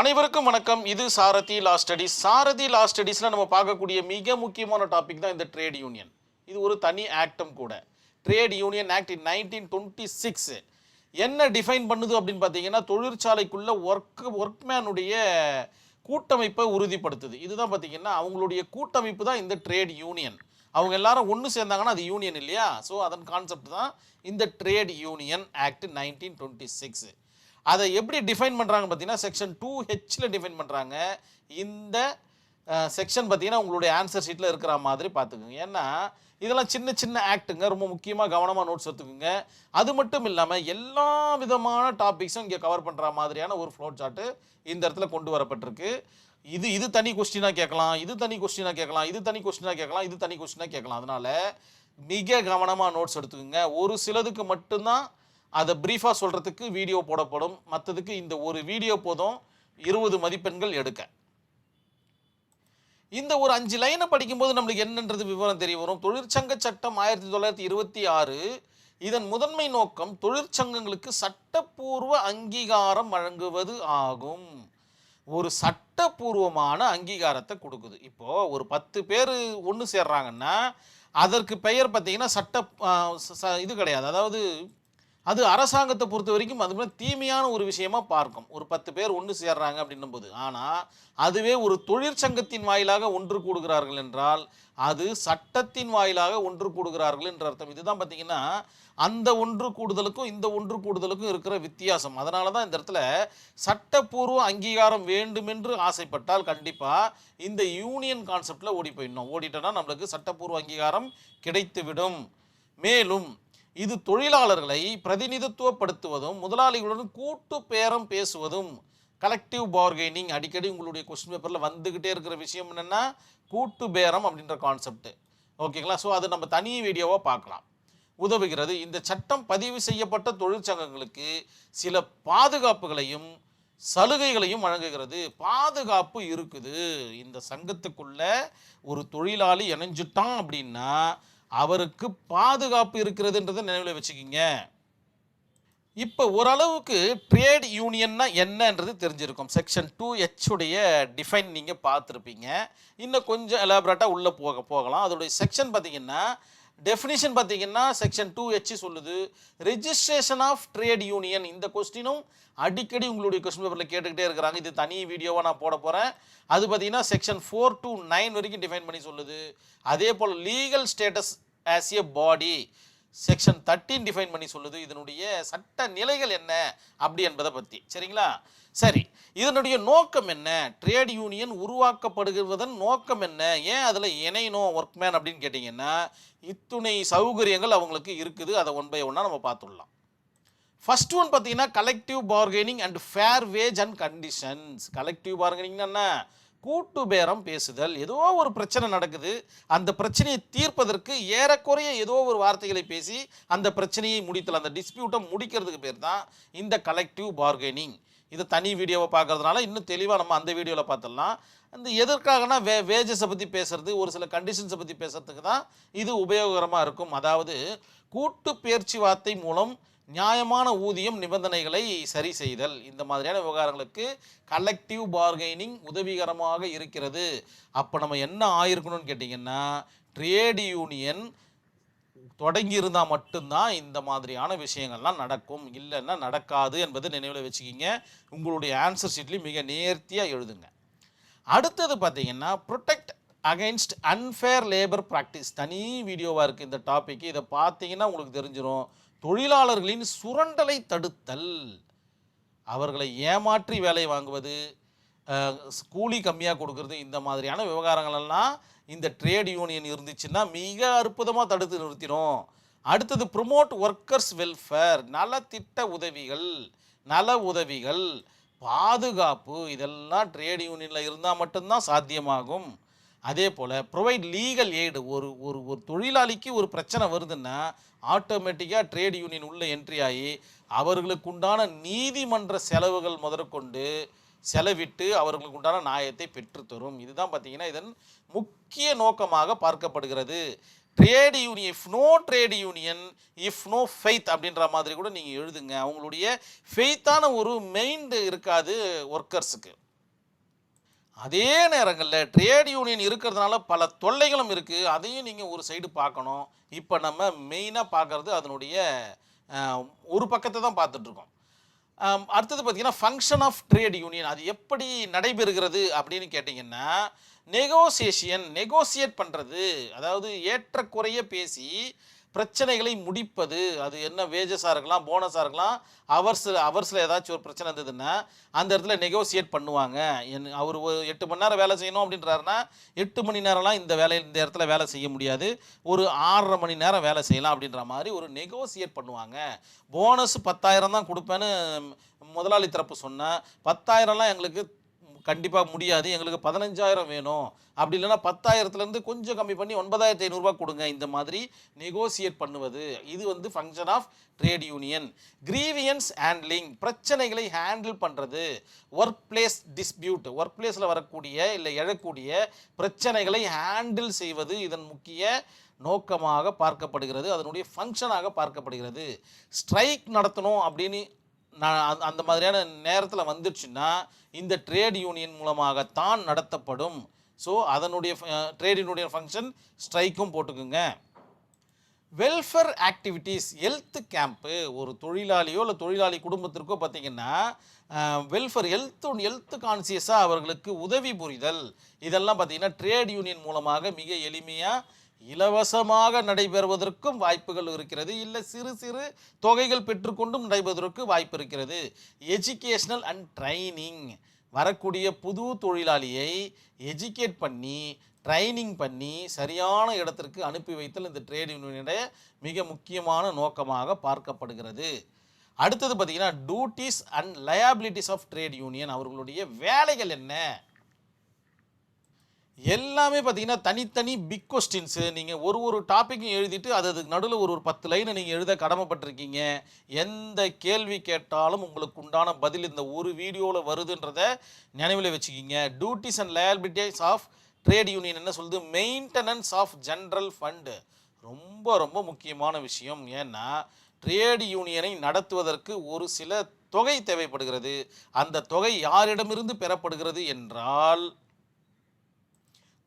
அனைவருக்கும் வணக்கம். இது சாரதி லா ஸ்டடிஸ் சாரதி லா ஸ்டடீஸில் நம்ம பார்க்கக்கூடிய மிக முக்கியமான டாபிக் தான் இந்த ட்ரேட் யூனியன் இது ஒரு தனி ஆக்டும் கூட. ட்ரேட் யூனியன் ஆக்ட் இன் நைன்டீன் டுவெண்ட்டி சிக்ஸ் என்ன டிஃபைன் பண்ணுது அப்படின்னு பார்த்தீங்கன்னா தொழிற்சாலைக்குள்ள ஒர்க் ஒர்க்மேனுடைய கூட்டமைப்பை உறுதிப்படுத்துது. இதுதான் பார்த்தீங்கன்னா அவங்களுடைய கூட்டமைப்பு தான் இந்த ட்ரேட் யூனியன் அவங்க எல்லாரும் ஒன்று சேர்ந்தாங்கன்னா அது யூனியன் இல்லையா? ஸோ அதன் கான்செப்ட் தான் இந்த trade union act nineteen twenty six அதை எப்படி டிஃபைன் பண்ணுறாங்க பார்த்தீங்கன்னா செக்ஷன் டூ ஹெச்சில் டிஃபைன் பண்ணுறாங்க இந்த செக்ஷன் பார்த்தீங்கன்னா உங்களுடைய ஆன்சர் ஷீட்டில் இருக்கிற மாதிரி பார்த்துக்குங்க. ஏன்னா இதெல்லாம் சின்ன சின்ன ஆக்ட்டுங்க ரொம்ப முக்கியமாக கவனமாக நோட்ஸ் எடுத்துக்குங்க. அது மட்டும் இல்லாமல் எல்லா விதமான டாபிக்ஸும் இங்கே கவர் பண்ணுற மாதிரியான ஒரு ஃப்ளோட் சார்ட்டு இந்த இடத்துல கொண்டு வரப்பட்டிருக்கு. இது இது தனி கொஸ்டினாக கேட்கலாம். இது தனி கொஸ்டினாக கேட்கலாம். இது தனி கொஸ்டினாக கேட்கலாம். இது தனி கொஸ்டினாக கேட்கலாம். அதனால் மிக கவனமாக நோட்ஸ் எடுத்துக்கோங்க. ஒரு சிலதுக்கு மட்டும்தான் அதை ப்ரீஃபாக சொல்கிறதுக்கு வீடியோ போடப்படும். மற்றதுக்கு இந்த ஒரு வீடியோ போதும் இருபது மதிப்பெண்கள் எடுக்க. இந்த ஒரு அஞ்சு லைனை படிக்கும்போது நம்மளுக்கு என்னன்றது விவரம் தெரிய வரும். தொழிற்சங்க சட்டம் ஆயிரத்தி தொள்ளாயிரத்தி இருபத்தி ஆறு இதன் முதன்மை நோக்கம் தொழிற்சங்கங்களுக்கு சட்டப்பூர்வ அங்கீகாரம் வழங்குவது ஆகும். ஒரு சட்டப்பூர்வமான அங்கீகாரத்தை கொடுக்குது. இப்போ ஒரு பத்து பேர் ஒன்று சேர்றாங்கன்னா அதற்கு பெயர் பார்த்தீங்கன்னா சட்ட இது கிடையாது. அதாவது அது அரசாங்கத்தை பொறுத்த வரைக்கும் அது மாதிரி தீமையான ஒரு விஷயமா பார்க்கும். ஒரு பத்து பேர் ஒன்று சேர்றாங்க அப்படின்னும் போது ஆனால் அதுவே ஒரு தொழிற்சங்கத்தின் வாயிலாக ஒன்று கூடுகிறார்கள் என்றால் அது சட்டத்தின் வாயிலாக ஒன்று கூடுகிறார்கள் என்ற அர்த்தம். இதுதான் பார்த்தீங்கன்னா அந்த ஒன்று கூடுதலுக்கும் இந்த ஒன்று கூடுதலுக்கும் இருக்கிற வித்தியாசம். அதனால தான் இந்த இடத்துல சட்டப்பூர்வ அங்கீகாரம் வேண்டுமென்று ஆசைப்பட்டால் கண்டிப்பாக இந்த யூனியன் கான்செப்டில் ஓடி போயிடணும். ஓடிட்டோன்னா நம்மளுக்கு சட்டப்பூர்வ அங்கீகாரம் கிடைத்துவிடும். மேலும் இது தொழிலாளர்களை பிரதிநிதித்துவப்படுத்துவதும் முதலாளிகளுடன் கூட்டு பேரம் பேசுவதும் கலெக்டிவ் பார்கெனிங் அடிக்கடி உங்களுடைய கொஸ்டின் பேப்பரில் வந்துக்கிட்டே இருக்கிற விஷயம் என்னென்னா கூட்டு பேரம் அப்படின்ற கான்செப்ட்டு ஓகேங்களா ஸோ அது நம்ம தனி வீடியோவாக பார்க்கலாம். உதவுகிறது இந்த சட்டம் பதிவு செய்யப்பட்ட தொழிற்சங்கங்களுக்கு சில பாதுகாப்புகளையும் சலுகைகளையும் வழங்குகிறது. பாதுகாப்பு இருக்குது. இந்த சங்கத்துக்குள்ள ஒரு தொழிலாளி இணைஞ்சிட்டான் அப்படின்னா அவருக்கு பாதுகாப்பு இருக்கிறதுன்றதை நினைவில் வச்சுக்கிங்க. இப்போ ஓரளவுக்கு ட்ரேட் யூனியன்னா என்னன்றது தெரிஞ்சிருக்கும். செக்ஷன் டூ உடைய டிஃபைன் நீங்கள் பார்த்துருப்பீங்க. இன்னும் கொஞ்சம் எலாபரேட்டாக உள்ளே போக போகலாம். அதோடைய செக்ஷன் பார்த்தீங்கன்னா டெஃபினிஷன் பார்த்தீங்கன்னா செக்ஷன் டூ ஹெச் சொல்லுது. ரிஜிஸ்ட்ரேஷன் ஆஃப் ட்ரேட் யூனியன் இந்த கொஸ்டினும் அடிக்கடி உங்களுடைய கொஸ்டின் பேப்பரில் கேட்டுக்கிட்டே இருக்கிறாங்க. இது தனி வீடியோவாக நான் போட போகிறேன் அது பார்த்தீங்கன்னா செக்ஷன் ஃபோர் டு நைன் வரைக்கும் டிஃபைன் பண்ணி சொல்லுது. அதே போல் legal status as a body section thirteen define பண்ணி சொல்லுது இதனுடைய சட்ட நிலைகள் என்ன அப்படி என்பதை பற்றி சரிங்களா? சரி இதனுடைய நோக்கம் என்ன? ட்ரேட் யூனியன் உருவாக்கப்படுகிறதன் நோக்கம் என்ன? ஏன் அதில் இணையணும் ஒர்க்மேன் அப்படின்னு கேட்டிங்கன்னா இத்துணை சௌகரியங்கள் அவங்களுக்கு இருக்குது. அதை ஒன் பை ஒன்னாக நம்ம பார்த்துடலாம். ஃபர்ஸ்ட் ஒன் பார்த்தீங்கன்னா collective bargaining and fair wage and conditions collective பார்கெனிங்னா என்ன? கூட்டு பேரம் பேசுதல். ஏதோ ஒரு பிரச்சனை நடக்குது. அந்த பிரச்சனையை தீர்ப்பதற்கு ஏறக்குறைய ஏதோ ஒரு வார்த்தைகளை பேசி அந்த பிரச்சனையை முடித்தல். அந்த டிஸ்பியூட்டை முடிக்கிறதுக்கு பேர் தான் இந்த கலெக்டிவ் பார்கெனிங் இதை தனி வீடியோவை பார்க்கறதுனால இன்னும் தெளிவாக நம்ம அந்த வீடியோவில் பார்த்துடலாம். இந்த எதற்காகனா வே வேஜஸை பற்றி பேசுறது ஒரு சில கண்டிஷன்ஸை பற்றி பேசுறதுக்கு தான் இது உபயோகரமாக இருக்கும். அதாவது கூட்டு பேச்சுவார்த்தை மூலம் நியாயமான ஊதியம் நிபந்தனைகளை சரி செய்தல். இந்த மாதிரியான விவகாரங்களுக்கு கலெக்டிவ் பார்கெய்னிங் உதவிகரமாக இருக்கிறது. அப்போ நம்ம என்ன ஆயிருக்கணும்னு கேட்டிங்கன்னா ட்ரேட் யூனியன் தொடங்கி இருந்தால் மட்டும்தான் இந்த மாதிரியான விஷயங்கள்லாம் நடக்கும். இல்லைன்னா நடக்காது என்பதை நினைவில் வச்சுக்கிங்க. உங்களுடைய ஆன்சர் ஷீட்லேயும் மிக நேர்த்தியாக எழுதுங்க. அடுத்தது பார்த்தீங்கன்னா protect against unfair labour practice தனி வீடியோவாக இருக்குது இந்த டாபிக் இதை பார்த்தீங்கன்னா உங்களுக்கு தெரிஞ்சிடும் தொழிலாளர்களின் சுரண்டலை தடுத்தல். அவர்களை ஏமாற்றி வேலை வாங்குவது கூலி கம்மியாக கொடுக்கறது இந்த மாதிரியான விவகாரங்களெல்லாம் இந்த ட்ரேட் யூனியன் இருந்துச்சுன்னா மிக அற்புதமாக தடுத்து நிறுத்திடும் அடுத்தது ப்ரொமோட் ஒர்க்கர்ஸ் வெல்ஃபேர் நலத்திட்ட உதவிகள் நல உதவிகள் பாதுகாப்பு இதெல்லாம் ட்ரேட் யூனியனில் இருந்தால் மட்டும்தான் சாத்தியமாகும். அதே போல் ப்ரொவைட் லீகல் எய்டு ஒரு ஒரு ஒரு தொழிலாளிக்கு ஒரு பிரச்சனை வருதுன்னா ஆட்டோமேட்டிக்காக ட்ரேட் யூனியன் உள்ள என்ட்ரி ஆகி அவர்களுக்கு உண்டான நீதிமன்ற செலவுகள் முதற்கொண்டு செலவிட்டு அவர்களுக்கு உண்டான நியாயத்தை பெற்றுத்தரும் இதுதான் பார்த்தீங்கன்னா இதன் முக்கிய நோக்கமாக பார்க்கப்படுகிறது. Trade union if no trade union if no faith அப்படின்ற மாதிரி கூட நீங்கள் எழுதுங்க. அவங்களுடைய ஃபெய்த்தான ஒரு மெயின்டு இருக்காது ஒர்க்கர்ஸுக்கு அதே நேரங்களில் ட்ரேட் யூனியன் இருக்கிறதுனால பல தொல்லைகளும் இருக்குது அதையும் நீங்கள் ஒரு சைடு பார்க்கணும். இப்போ நம்ம மெயினாக பார்க்குறது அதனுடைய ஒரு பக்கத்தை தான் பார்த்துட்ருக்கோம் அடுத்தது பார்த்திங்கன்னா ஃபங்க்ஷன் ஆஃப் ட்ரேட் யூனியன் அது எப்படி நடைபெறுகிறது அப்படின்னு கேட்டிங்கன்னா நெகோசியேஷன் நெகோசியேட் பண்ணுறது அதாவது ஏற்றக்குறைய பேசி பிரச்சனைகளை முடிப்பது அது என்ன வேஜஸாக இருக்கலாம் போனஸாக இருக்கலாம் அவர்ஸ் அவர்ஸில் ஏதாச்சும் ஒரு பிரச்சனை இருந்ததுன்னா அந்த இடத்துல நெகோசியேட் பண்ணுவாங்க. என் அவர் ஒரு எட்டு மணி நேரம் வேலை செய்யணும் அப்படின்றாருன்னா எட்டு மணி நேரம்லாம் இந்த வேலை இந்த இடத்துல வேலை செய்ய முடியாது. ஒரு ஆறரை மணி நேரம் வேலை செய்யலாம் அப்படின்ற மாதிரி ஒரு நெகோசியேட் பண்ணுவாங்க. போனஸ் பத்தாயிரம் தான் கொடுப்பேன்னு முதலாளி தரப்பு சொன்னேன் பத்தாயிரம்லாம் எங்களுக்கு கண்டிப்பாக முடியாது. எங்களுக்கு பதினஞ்சாயிரம் வேணும். அப்படி இல்லைன்னா பத்தாயிரத்துலேருந்து கொஞ்சம் கம்மி பண்ணி ஒன்பதாயிரத்தி ஐநூறுரூவா கொடுங்க. இந்த மாதிரி நெகோசியேட் பண்ணுவது. இது வந்து function of trade union grievance handling பிரச்சனைகளை ஹேண்டில் பண்ணுறது ஒர்க் பிளேஸ் டிஸ்பியூட் ஒர்க் பிளேஸில் வரக்கூடிய இல்லை எழக்கூடிய பிரச்சனைகளை ஹேண்டில் செய்வது இதன் முக்கிய நோக்கமாக பார்க்கப்படுகிறது. அதனுடைய ஃபங்க்ஷனாக பார்க்கப்படுகிறது. ஸ்ட்ரைக் நடத்தணும் அப்படின்னு நான் அந்த- அந்த மாதிரியான நேரத்தில் வந்துடுச்சுன்னா இந்த ட்ரேட் யூனியன் மூலமாகத்தான் நடத்தப்படும். ஸோ அதனுடைய ட்ரேட் யூனியன் ஃபங்க்ஷன் ஸ்ட்ரைக்கும் போட்டுக்குங்க. வெல்ஃபேர் ஆக்டிவிட்டீஸ் ஹெல்த் கேம்ப்பு ஒரு தொழிலாளியோ இல்லை தொழிலாளி குடும்பத்திற்கோ பார்த்திங்கன்னா வெல்ஃபேர் ஹெல்த் ஹெல்த் கான்சியஸாக அவர்களுக்கு உதவி புரிதல். இதெல்லாம் பார்த்தீங்கன்னா ட்ரேட் யூனியன் மூலமாக மிக எளிமையாக இலவசமாக நடைபெறுவதற்கும் வாய்ப்புகள் இருக்கிறது. இல்லை சிறு சிறு தொகைகள் பெற்றுக்கொண்டும் நடைபெறுவதற்கு வாய்ப்பு இருக்கிறது. எஜுகேஷ்னல் அண்ட் ட்ரைனிங் வரக்கூடிய புது தொழிலாளியை எஜுகேட் பண்ணி ட்ரைனிங் பண்ணி சரியான இடத்திற்கு அனுப்பி வைத்தல் இந்த ட்ரேட் யூனியனுடைய மிக முக்கியமான நோக்கமாக பார்க்கப்படுகிறது. அடுத்தது பார்த்திங்கன்னா duties and liabilities of trade union அவர்களுடைய வேலைகள் என்ன? எல்லாமே பார்த்தீங்கன்னா தனித்தனி பிக் கொஸ்டின்ஸு நீங்கள் ஒரு ஒரு டாப்பிக்கும் எழுதிட்டு அது அதுக்கு நடுவில் ஒரு ஒரு பத்து லைனை நீங்கள் எழுத கடமைப்பட்டிருக்கீங்க. எந்த கேள்வி கேட்டாலும் உங்களுக்கு உண்டான பதில் இந்த ஒரு வீடியோவில் வருதுன்றத நினைவில் வச்சுக்கிங்க. Duties and liabilities of trade union என்ன சொல்லுது? மெயின்டெனன்ஸ் ஆஃப் ஜென்ரல் ஃபண்டு ரொம்ப ரொம்ப முக்கியமான விஷயம். ஏன்னா ட்ரேட் யூனியனை நடத்துவதற்கு ஒரு சில தொகை தேவைப்படுகிறது. அந்த தொகை யாரிடமிருந்து பெறப்படுகிறது என்றால்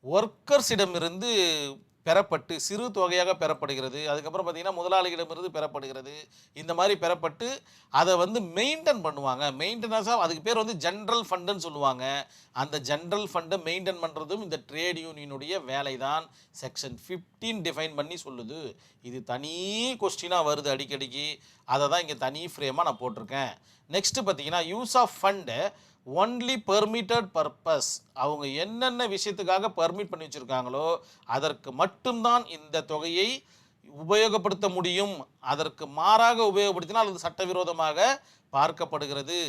ஒர்க்கர்ஸிடமிருந்து பெறப்பட்டு சிறு தொகையாக பெறப்படுகிறது. அதுக்கப்புறம் பார்த்தீங்கன்னா முதலாளிகளிடமிருந்து பெறப்படுகிறது. இந்த மாதிரி பெறப்பட்டு அதை வந்து மெயின்டைன் பண்ணுவாங்க. மெயின்டெனன்ஸாக அதுக்கு பேர் வந்து ஜென்ரல் ஃபண்டுன்னு சொல்லுவாங்க. அந்த ஜென்ரல் ஃபண்டை மெயின்டைன் பண்ணுறதும் இந்த ட்ரேட் யூனியனுடைய வேலை தான் செக்ஷன் ஃபிஃப்டீன் டிஃபைன் பண்ணி சொல்லுது. இது தனி கொஸ்டினாக வருது அடிக்கடிக்கு. அதை தான் இங்கே தனி ஃப்ரேமாக நான் போட்டிருக்கேன். நெக்ஸ்ட்டு பார்த்தீங்கன்னா use of fund only permitted purpose அவங்க என்னென்ன விஷயத்துக்காக பர்மிட் பண்ணி வச்சுருக்காங்களோ அதற்கு மட்டும்தான் இந்த தொகையை உபயோகப்படுத்த முடியும். அதற்கு மாறாக உபயோகப்படுத்தினால் அது சட்டவிரோதமாக பார்க்கப்படுகிறது.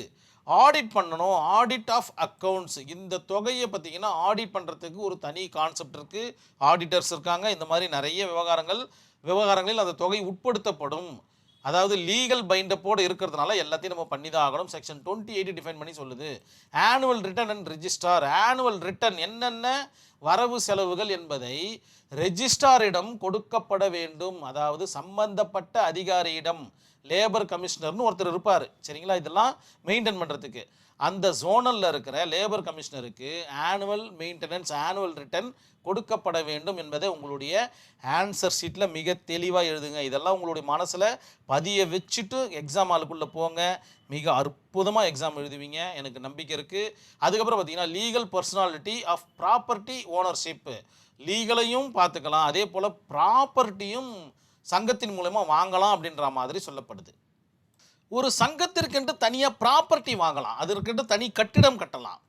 ஆடிட் பண்ணணும். ஆடிட் ஆஃப் அக்கௌண்ட்ஸ் இந்த தொகையை பார்த்திங்கன்னா ஆடிட் பண்ணுறதுக்கு ஒரு தனி கான்செப்ட் இருக்குது ஆடிட்டர்ஸ் இருக்காங்க. இந்த மாதிரி நிறைய விவகாரங்கள் விவகாரங்களில் அந்த தொகை உட்படுத்தப்படும். அதாவது லீகல் பைண்டப்போடு இருக்கிறதுனால எல்லாத்தையும் நம்ம பண்ணி தான் ஆகணும். செக்ஷன் டுவெண்ட்டி எயிட் டிஃபைன் பண்ணி சொல்லுது. Annual return and registrar annual return என்னென்ன? வரவு செலவுகள் என்பதை ரெஜிஸ்டாரிடம் கொடுக்கப்பட வேண்டும். அதாவது சம்பந்தப்பட்ட அதிகாரியிடம் லேபர் கமிஷனர்னு ஒருத்தர் இருப்பார். சரிங்களா? இதெல்லாம் மெயின்டைன் பண்ணுறதுக்கு அந்த ஜோனலில் இருக்கிற லேபர் கமிஷனருக்கு ஆனுவல் மெயின்டெனன்ஸ் ஆனுவல் ரிட்டர்ன் கொடுக்கப்பட வேண்டும் என்பதை உங்களுடைய ஆன்சர் ஷீட்டில் மிக தெளிவாக எழுதுங்க. இதெல்லாம் உங்களுடைய மனசில் பதிய வச்சுட்டு எக்ஸாம் ஆளுக்குள்ளே போங்க. மிக அற்புதமாக எக்ஸாம் எழுதுவீங்க. எனக்கு நம்பிக்கை இருக்குது அதுக்கப்புறம் பார்த்தீங்கன்னா legal personality of property ownership லீகலையும் பார்த்துக்கலாம் அதே போல் ப்ராப்பர்ட்டியும் சங்கத்தின் மூலயமா வாங்கலாம் அப்படின்ற மாதிரி சொல்லப்படுது. ஒரு சங்கத்திற்கென்று தனியாக ப்ராப்பர்ட்டி வாங்கலாம். அதற்கென்று தனி கட்டிடம் கட்டலாம்.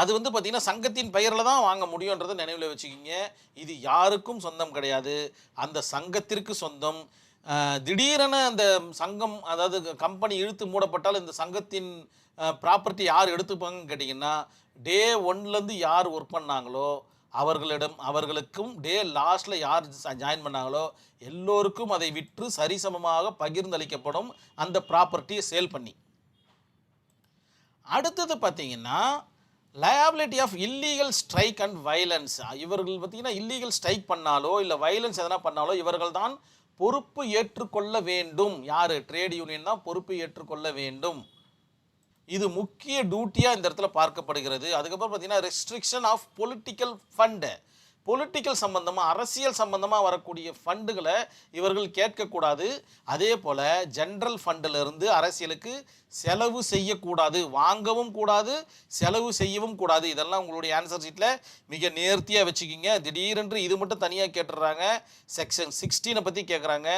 அது வந்து பார்த்திங்கன்னா சங்கத்தின் பெயரில் தான் வாங்க முடியுன்றதை நினைவில் வச்சுக்கிங்க. இது யாருக்கும் சொந்தம் கிடையாது. அந்த சங்கத்திற்கு சொந்தம். திடீரென அந்த சங்கம் அதாவது கம்பெனி இழுத்து மூடப்பட்டால் இந்த சங்கத்தின் ப்ராப்பர்ட்டி யார் எடுத்துப்பாங்கன்னு கேட்டிங்கன்னா டே ஒன்லேருந்து யார் ஒர்க் பண்ணாங்களோ அவர்களிடம் அவர்களுக்கும் டே லாஸ்ட்டில் யார் ஜாயின் பண்ணாங்களோ எல்லோருக்கும் அதை விற்று சரிசமமாக பகிர்ந்தளிக்கப்படும் அந்த ப்ராப்பர்ட்டியை சேல் பண்ணி. அடுத்தது பார்த்தீங்கன்னா liability of illegal strike and violence இவர்கள் பார்த்தீங்கன்னா இல்லீகல் ஸ்ட்ரைக் பண்ணாலோ இல்லை வைலன்ஸ் எதனா பண்ணாலோ இவர்கள் தான் பொறுப்பு ஏற்றுக்கொள்ள வேண்டும். யார்? ட்ரேட் யூனியன் தான் பொறுப்பு ஏற்றுக்கொள்ள வேண்டும். இது முக்கிய டியூட்டியாக இந்த இடத்துல பார்க்கப்படுகிறது. அதுக்கப்புறம் பார்த்தீங்கன்னா restriction of political fund political சம்பந்தமாக அரசியல் சம்பந்தமாக வரக்கூடிய ஃபண்டுகளை இவர்கள் கேட்கக்கூடாது. அதே போல் ஜென்ரல் ஃபண்டிலிருந்து அரசியலுக்கு செலவு செய்யக்கூடாது வாங்கவும் கூடாது செலவு செய்யவும் கூடாது. இதெல்லாம் உங்களுடைய ஆன்சர் ஷீட்டில் மிக நேர்த்தியாக வச்சுக்கிங்க. திடீரென்று இது மட்டும் தனியாக கேட்டுடுறாங்க. செக்ஷன் சிக்ஸ்டீனை பற்றி கேட்குறாங்க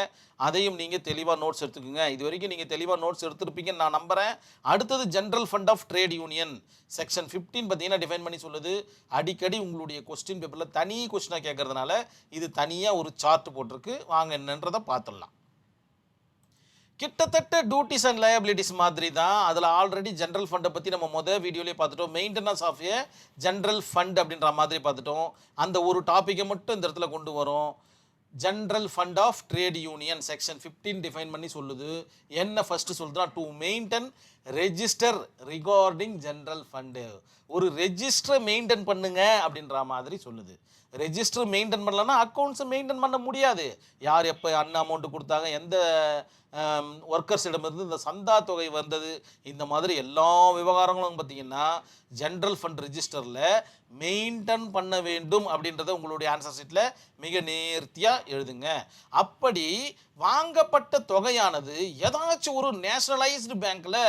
அதையும் நீங்கள் தெளிவாக நோட்ஸ் எடுத்துக்கோங்க. இது வரைக்கும் நீங்கள் தெளிவாக நோட்ஸ் எடுத்துருப்பீங்கன்னு நான் நம்புகிறேன் அடுத்தது general fund of trade union section 15 பார்த்தீங்கன்னா டிஃபைன் பண்ணி சொல்லுது அடிக்கடி உங்களுடைய கொஸ்டின் பேப்பரில் தனி கொஸ்டினாக கேட்குறதுனால இது தனியாக ஒரு சார்ட் போட்டிருக்கு. வாங்க என்னன்றதை பார்த்துடலாம். கிட்டத்தட்ட டியூட்டிஸ் அண்ட் லயபிலிட்டிஸ் மாதிரி தான் அதில் ஆல்ரெடி ஜென்ரல் ஃபண்டை பற்றி நம்ம மொதல் வீடியோலேயே பார்த்துட்டோம். Maintenance of a general fund அப்படின்ற மாதிரி பார்த்துட்டோம். அந்த ஒரு டாப்பிக்கை மட்டும் இந்த இடத்துல கொண்டு வரும். General fund of trade union section 15 define பண்ணி சொல்லுது. என்ன ஃபஸ்ட்டு சொல்லுதுன்னா to maintain register regarding general fund ஒரு ரெஜிஸ்டரை மெயின்டைன் பண்ணுங்க அப்படின்ற மாதிரி சொல்லுது. ரெஜிஸ்டர் மெயின்டைன் பண்ணலன்னா அக்கௌண்ட்ஸை மெயின்டைன் பண்ண முடியாது. யார் எப்போ அன் அமௌண்ட்டு கொடுத்தாங்க எந்த ஒர்க்கர்ஸிடமிருந்து இந்த சந்தா தொகை வந்தது இந்த மாதிரி எல்லா விவகாரங்களும் பார்த்தீங்கன்னா ஜென்ரல் ஃபண்ட் ரெஜிஸ்டரில் மெயின்டைன் பண்ண வேண்டும் அப்படின்றத உங்களுடைய ஆன்சர் ஷீட்டில் மிக நேர்த்தியாக எழுதுங்க. அப்படி வாங்கப்பட்ட தொகையானது ஏதாச்சும் ஒரு நேஷனலைஸ்டு பேங்க்கில்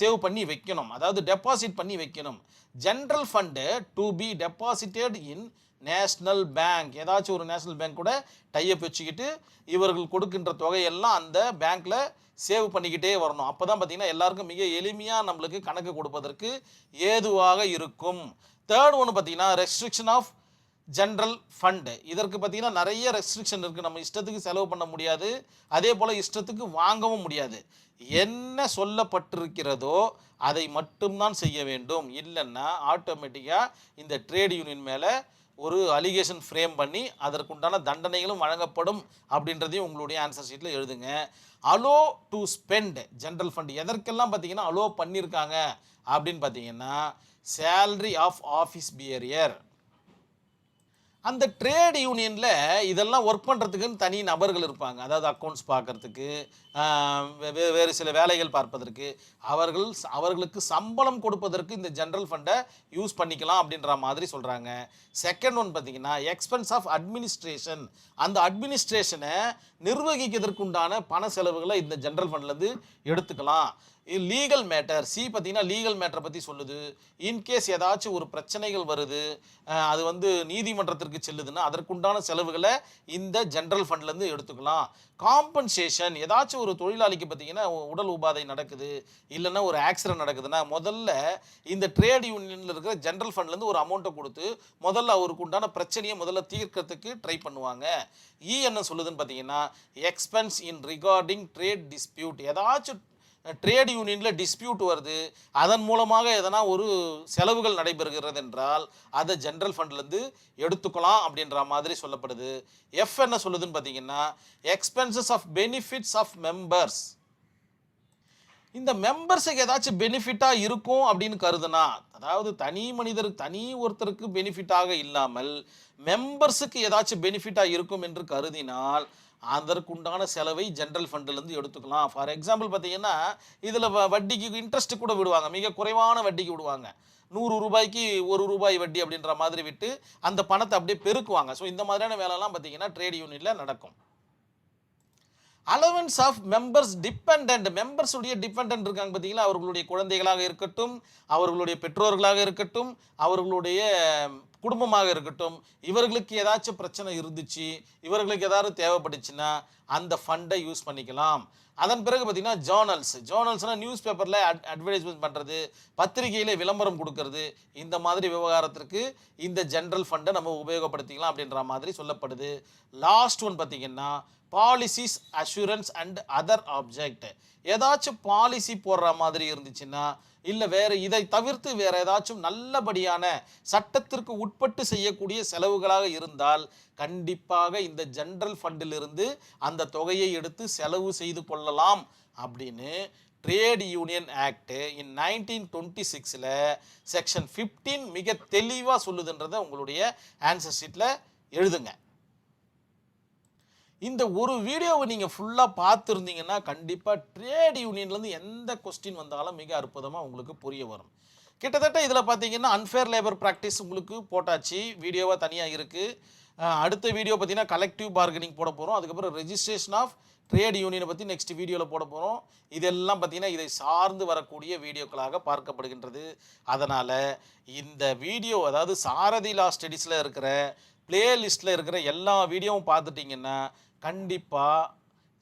சேவ் பண்ணி வைக்கணும். அதாவது டெபாசிட் பண்ணி வைக்கணும். General fund to be deposited in national bank ஏதாச்சும் ஒரு நேஷ்னல் பேங்க் கூட டையப் வச்சுக்கிட்டு இவர்கள் கொடுக்கின்ற தொகையெல்லாம் அந்த பேங்க்கில் சேவ் பண்ணிக்கிட்டே வரணும். அப்போ தான் பார்த்தீங்கன்னா எல்லாருக்கும் மிக எளிமையாக நம்மளுக்கு கணக்கு கொடுப்பதற்கு ஏதுவாக இருக்கும். தேர்ட் ஒன்று பார்த்தீங்கன்னா ரெஸ்ட்ரிக்ஷன் ஆஃப் ஜென்ரல் ஃபண்டு இதற்கு பார்த்தீங்கன்னா நிறைய ரெஸ்ட்ரிக்ஷன் இருக்குது நம்ம இஷ்டத்துக்கு செலவு பண்ண முடியாது. அதே போல் இஷ்டத்துக்கு வாங்கவும் முடியாது. என்ன சொல்லப்பட்டிருக்கிறதோ அதை மட்டும்தான் செய்ய வேண்டும். இல்லைன்னா ஆட்டோமேட்டிக்காக இந்த ட்ரேட் யூனியன் மேலே ஒரு அலிகேஷன் ஃப்ரேம் பண்ணி அதற்குண்டான தண்டனைகளும் வழங்கப்படும் அப்படின்றதையும் உங்களுடைய ஆன்சர் ஷீட்டில் எழுதுங்க. Allow to spend general fund எதற்கெல்லாம் பார்த்தீங்கன்னா அலோ பண்ணியிருக்காங்க அப்படின்னு பார்த்தீங்கன்னா சேல்ரி ஆஃப் ஆஃபீஸ் பிஹேவியர் அந்த ட்ரேட் யூனியனில் இதெல்லாம் ஒர்க் பண்ணுறதுக்குன்னு தனி நபர்கள் இருப்பாங்க. அதாவது அக்கௌண்ட்ஸ் பார்க்கறதுக்கு வேறு சில வேலைகள் பார்ப்பதற்கு அவர்கள் அவர்களுக்கு சம்பளம் கொடுப்பதற்கு இந்த ஜென்ரல் ஃபண்டை யூஸ் பண்ணிக்கலாம் அப்படின்ற மாதிரி சொல்கிறாங்க செகண்ட் ஒன் பார்த்தீங்கன்னா எக்ஸ்பென்ஸ் ஆஃப் அட்மினிஸ்ட்ரேஷன் அந்த அட்மினிஸ்ட்ரேஷனை நிர்வகிக்கிறதுக்குண்டான பண செலவுகளை இந்த ஜென்ரல் ஃபண்ட்லேருந்து எடுத்துக்கலாம். லீகல் மேட்டர் சி பார்த்தீங்கன்னா லீகல் மேட்டரை பற்றி சொல்லுது. இன்கேஸ் ஏதாச்சும் ஒரு பிரச்சனைகள் வருது அது வந்து நீதிமன்றத்திற்கு செல்லுதுன்னா அதற்குண்டான செலவுகளை இந்த ஜென்ரல் ஃபண்ட்லேருந்து எடுத்துக்கலாம். காம்பன்சேஷன் ஏதாச்சும் ஒரு தொழிலாளிக்கு பார்த்தீங்கன்னா உடல் உபாதை நடக்குது இல்லைன்னா ஒரு ஆக்சிடென்ட் நடக்குதுன்னா முதல்ல இந்த ட்ரேட் யூனியனில் இருக்கிற ஜென்ரல் ஃபண்ட்லேருந்து ஒரு அமௌண்ட்டை கொடுத்து முதல்ல அவருக்கு உண்டான பிரச்சனையை முதல்ல தீர்க்கறதுக்கு ட்ரை பண்ணுவாங்க. இ என்ன சொல்லுதுன்னு பார்த்தீங்கன்னா expense in regarding trade dispute ஏதாச்சும் ட்ரேட் யூனியனில் டிஸ்பியூட் வருது. அதன் மூலமாக எதனா ஒரு செலவுகள் நடைபெறுகிறது என்றால் அதை ஜென்ரல் ஃபண்ட்லேருந்து எடுத்துக்கலாம் அப்படின்ற மாதிரி சொல்லப்படுது. எஃப் என்ன சொல்லுதுன்னு பார்த்தீங்கன்னா expenses of benefits of members இந்த மெம்பர்ஸுக்கு ஏதாச்சும் பெனிஃபிட்டாக இருக்கும் அப்படின்னு கருதுனா அதாவது தனி மனிதருக்கு தனி ஒருத்தருக்கு பெனிஃபிட்டாக இல்லாமல் மெம்பர்ஸுக்கு ஏதாச்சும் பெனிஃபிட்டாக இருக்கும் என்று கருதினால் அதற்குண்டான செலவை ஜென்ரல் ஃபண்டிலேருந்து எடுத்துக்கலாம். ஃபார் எக்ஸாம்பிள் பார்த்தீங்கன்னா இதில் வட்டிக்கு இன்ட்ரெஸ்ட் கூட விடுவாங்க. மிக குறைவான வட்டிக்கு விடுவாங்க. நூறு ரூபாய்க்கு ஒரு ரூபாய் வட்டி அப்படின்ற மாதிரி விட்டு அந்த பணத்தை அப்படியே பெருக்குவாங்க. ஸோ இந்த மாதிரியான வேலைலாம் பார்த்தீங்கன்னா ட்ரேட் யூனியனில் நடக்கும். அலவன்ஸ் ஆஃப் மெம்பர்ஸ் டிபெண்ட் மெம்பர்ஸுடைய டிபெண்ட் இருக்காங்க பார்த்தீங்களா? அவர்களுடைய குழந்தைகளாக இருக்கட்டும் அவர்களுடைய பெற்றோர்களாக இருக்கட்டும் அவர்களுடைய குடும்பமாக இருக்கட்டும் இவர்களுக்கு ஏதாச்சும் பிரச்சனை இருந்துச்சு இவர்களுக்கு ஏதாவது தேவைப்பட்டுச்சுன்னா அந்த ஃபண்டை யூஸ் பண்ணிக்கலாம். அதன் பிறகு பார்த்திங்கன்னா ஜேர்னல்ஸ் ஜேர்னல்ஸ்னால் நியூஸ் பேப்பரில் அட் அட்வர்டைஸ்மெண்ட் பண்ணுறது பத்திரிகையில் விளம்பரம் கொடுக்கறது இந்த மாதிரி விவகாரத்திற்கு இந்த ஜென்ரல் ஃபண்டை நம்ம உபயோகப்படுத்திக்கலாம் அப்படின்ற மாதிரி சொல்லப்படுது. லாஸ்ட் ஒன் பார்த்தீங்கன்னா policies assurance and other object ஏதாச்சும் பாலிசி போடுற மாதிரி இருந்துச்சுன்னா இல்லை வேறு இதை தவிர்த்து வேறு ஏதாச்சும் நல்லபடியான சட்டத்திற்கு உட்பட்டு செய்யக்கூடிய செலவுகளாக இருந்தால் கண்டிப்பாக இந்த ஜென்ரல் ஃபண்டிலிருந்து அந்த தொகையை எடுத்து செலவு செய்து கொள்ளலாம் அப்படின்னு trade union act in nineteen twenty சிக்ஸில் செக்ஷன் ஃபிஃப்டீன் மிக தெளிவாக சொல்லுதுன்றதை உங்களுடைய ஆன்சர் ஷீட்டில் எழுதுங்க. இந்த ஒரு வீடியோவை நீங்கள் ஃபுல்லாக பார்த்துருந்தீங்கன்னா கண்டிப்பாக ட்ரேட் யூனியன்லேருந்து எந்த கொஸ்டின் வந்தாலும் மிக அற்புதமாக உங்களுக்கு புரிய வரும். கிட்டத்தட்ட இதில் பார்த்தீங்கன்னா அன்ஃபேர் லேபர் ப்ராக்டிஸ் உங்களுக்கு போட்டாச்சு. வீடியோவாக தனியாக இருக்குது அடுத்த வீடியோ பார்த்தீங்கன்னா கலெக்டிவ் பார்கனிங் போட போகிறோம் அதுக்கப்புறம் ரெஜிஸ்ட்ரேஷன் ஆஃப் ட்ரேட் யூனியனை பற்றி நெக்ஸ்ட் வீடியோவில் போட போகிறோம் இதெல்லாம் பார்த்தீங்கன்னா இதை சார்ந்து வரக்கூடிய வீடியோக்களாக பார்க்கப்படுகின்றது. அதனால் இந்த வீடியோ அதாவது சாரதி லா ஸ்டடீஸில் இருக்கிற பிளேலிஸ்ட்டில் இருக்கிற எல்லா வீடியோவும் பார்த்துட்டிங்கன்னா கண்டிப்பாக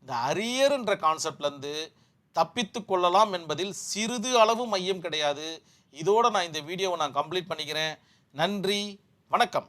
இந்த அரியர்ன்ற கான்செப்ட்லேருந்து தப்பித்து கொள்ளலாம் என்பதில் சிறிது அளவு மையம் கிடையாது. இதோடு நான் இந்த வீடியோவை நான் கம்ப்ளீட் பண்ணிக்கிறேன். நன்றி. வணக்கம்.